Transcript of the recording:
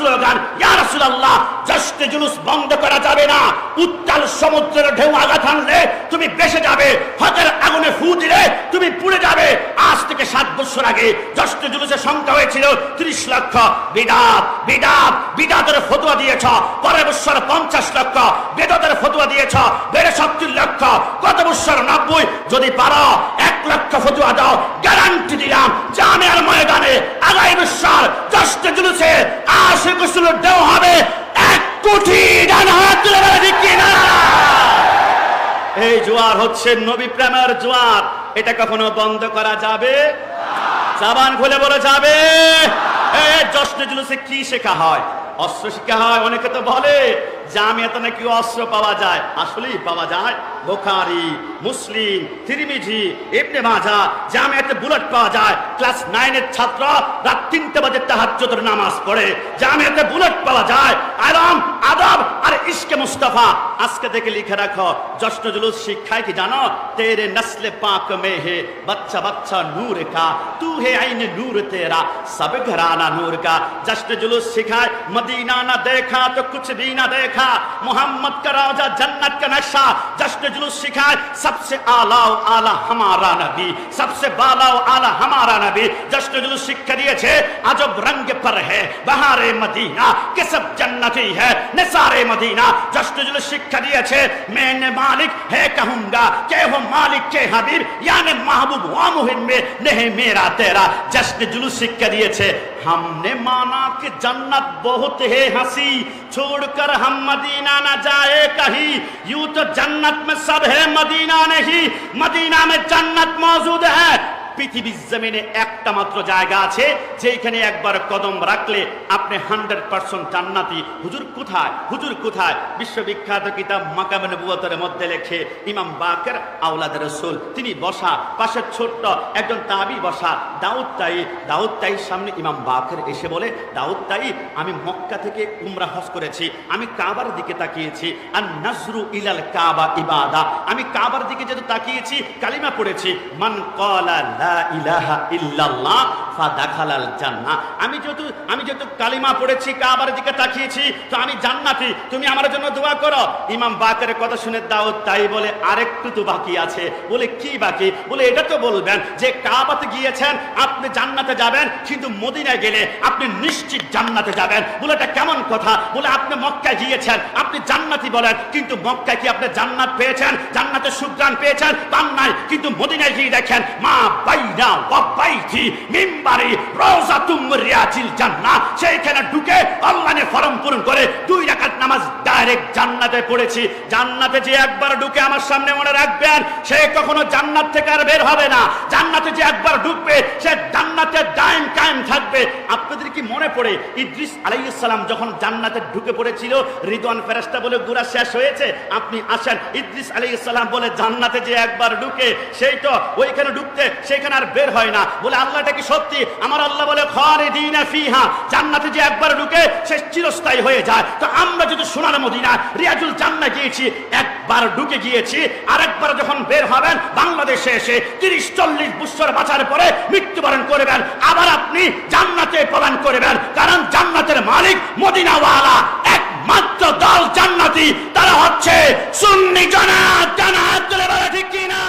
Slogan, ইয়া রাসূলুল্লাহ জুলুস বন্ধ করা যাবে না। উত্তাল সমুদ্রের ঢেউ আঘাত আনলে তুমি বেসে যাবে। হজের আগুনে ফু দিলে তুমি পুড়ে যাবে। আজ থেকে সাত বছর আগে জশ্নে জুলুসের সংখ্যা হয়েছিল ত্রিশ লক্ষ। বিদাত বিদাত, বিদাতের ফতোয়া দিয়েছ। পরের বছর পঞ্চাশ লক্ষ, বেদতের ফতোয়া দিয়েছ। বেড়ে সত্তর লক্ষ কত বছর নব্বই। যদি পারো, এক লক্ষ ফতোয়া দাও। গ্যারান্টি দিলাম, জামিয়ার ময়দানে আগামী বছর জশ্নে জুলুসে দেওয়া হবে। এক কোটি হাত তুলে ঠিক কি এই জোয়ার হচ্ছে নবী প্রেমের জোয়ার। এটা কখনো বন্ধ করা যাবে? জাবান খুলে বলে যাবে। এই জশ্নে জুলুসে কি শেখা হয়? অস্ত্র শিক্ষা হয়, অনেকে তো বলে, জামিয়াতে নাকি অস্ত্র পাওয়া যায়। আসলেই পাওয়া যায়। বোখারি, মুসলিম তিরিমিঝি ইবনে মাজা জামিয়াতে বুলেট পাওয়া যায়। ক্লাস নাইনের ছাত্র রাত তিনটে বাজে তাহাজ্জুদের নামাজ পড়ে। জামিয়াতে বুলেট পাওয়া যায়। আরাম, আদব আর ইশকে মুস্তাফা আজকে থেকে লিখে রাখো জশ্ন জুলুস শিক্ষায় কি জানো তেরে নসলে পাক মে হে बच्चा बच्चा नूर का तू है आईने नूर तेरा सब घराना नूर का जश्न जुलूस सिखाए मदीना ना देखा तो कुछ भी ना देखा मोहम्मद का रोजा जन्नत का नक्शा जश्न जुलूस सिखाए सबसे आला व आला हमारा नबी सबसे बाला व आला हमारा नबी जश्न जुलूस शिक्षा दिए अजब रंग पर है बहारे मदीना के सब जन्नती है निसारे मदीना जश्न जुलूस शिक्षा दिए मैंने मालिक है कहूँगा के हो मालिक के हबीब यानी महबूब हुआ मुहिम में नहीं मेरा तेरा जश्न जुलूस शिक्षा दिए हमने माना कि जन्नत बहुत है हँसी छोड़कर हम मदीना न जाए कहीं यूँ तो जन्नत में सब है मदीना नहीं मदीना में जन्नत मौजूद है পৃথিবীর জমিনে একটা মাত্র জায়গা আছে যেখানে একবার কদম রাখলে আপনি হান্ড্রেড পার্সেন্ট জান্নাতি। হুজুর কোথায়? হুজুর কোথায়? বিশ্ববিখ্যাত কিতাব মাকামে নবুয়তের মধ্যে লেখে, ইমাম বাকের আওলাদ রসুল, তিনি বসা, পাশে ছোট্ট একজন তাবি বসা, দাউদ তাই, দাউদ তাইর সামনে ইমাম বাকের এসে বলে, দাউদ তাই, আমি মক্কা থেকে উমরা হজ করেছি, আমি কাবার দিকে তাকিয়েছি আর নজরু ইলাল কাবা ইবাদা, আমি কাবার দিকে যেহেতু তাকিয়েছি, কালিমা পড়েছি, মান কলা لا إله إلا الله ইল্লাল্লাহ ফাদাখালাল জান্নাহ। আমি যেহেতু আমি যেহেতু কালিমা পড়েছি, কাবার দিকে তাকিয়েছি, তো আমি জান্নাতি। তুমি আমার জন্য দোয়া করো। ইমাম বাকের কথা শুনে দাউদ তাই বলে, আরেকটু তো বাকি আছে। বলে, কি বাকি? বলে, এটা তো বলবেন যে কাবাতে গিয়েছেন, আপনি জান্নাতে যাবেন, কিন্তু মদিনায় গেলে আপনি নিশ্চিত জান্নাতে যাবেন। বলে, এটা কেমন কথা? বলে, আপনি মক্কায় গিয়েছেন, আপনি জান্নাতি বলেন, কিন্তু মক্কায় কি আপনি জান্নাত পেয়েছেন? জান্নাতের সুগ্রাণ পেয়েছেন? পান নাই, কিন্তু মদিনায় গিয়ে দেখেন, মা বাইনা ওয়াবাইতি মিম্বারি রওজাতুম রিয়াজিল জান্নাহ। সেইখানে ঢুকে অনলাইনে ফরম পূরণ করে দুই রাকাত নামাজ ডাইরেক্ট জান্নাতে পড়েছি। জান্নাতে যে একবার ঢুকে আমার সামনে মনে রাখবেন, সে কখনো জান্নাত থেকে আর বের হবে না। জান্নাতে যে একবার ঢুকবে সে জান্নাতে দায়েম কায়েম থাকবে আপনাদের কি মনে পড়ে ইদ্রিস আলাইহিস সালাম যখন জান্নাতে ঢুকে পড়েছিল, রিদওয়ান ফেরেশতা বলে, গুরা শেষ হয়েছে। আপনি আসেন। ইদ্রিস আলাইহিস সালাম বলে, জান্নাতে যে একবার ঢুকে, সেই তো, ওইখানে ঢুকতে সেখানে আর বের হয় না। বলে, আল্লাহটা কি সত্যি? আমার আল্লাহ বলে, খালিদিনা ফিহা, জান্নাতে যে একবার ঢুকে, সে চিরস্থায়ী হয়ে যায়। তো আমরা যদি সোনার মদিনা, রিয়াজুল জান্না গিয়েছি, একবার ঢুকে গিয়েছি, আরেকবার যখন বের হবেন, বাংলাদেশে এসে তিরিশ চল্লিশ বছর বাঁচার পরে মৃত্যুবরণ করবেন। আবার আপনি প্রদান করবেন। কারণ জান্নাতের মালিক মদিনাওয়ালা। একমাত্র দল জান্নাতি। তারা হচ্ছে সুন্নি জানা জানা ঠিক কিনা?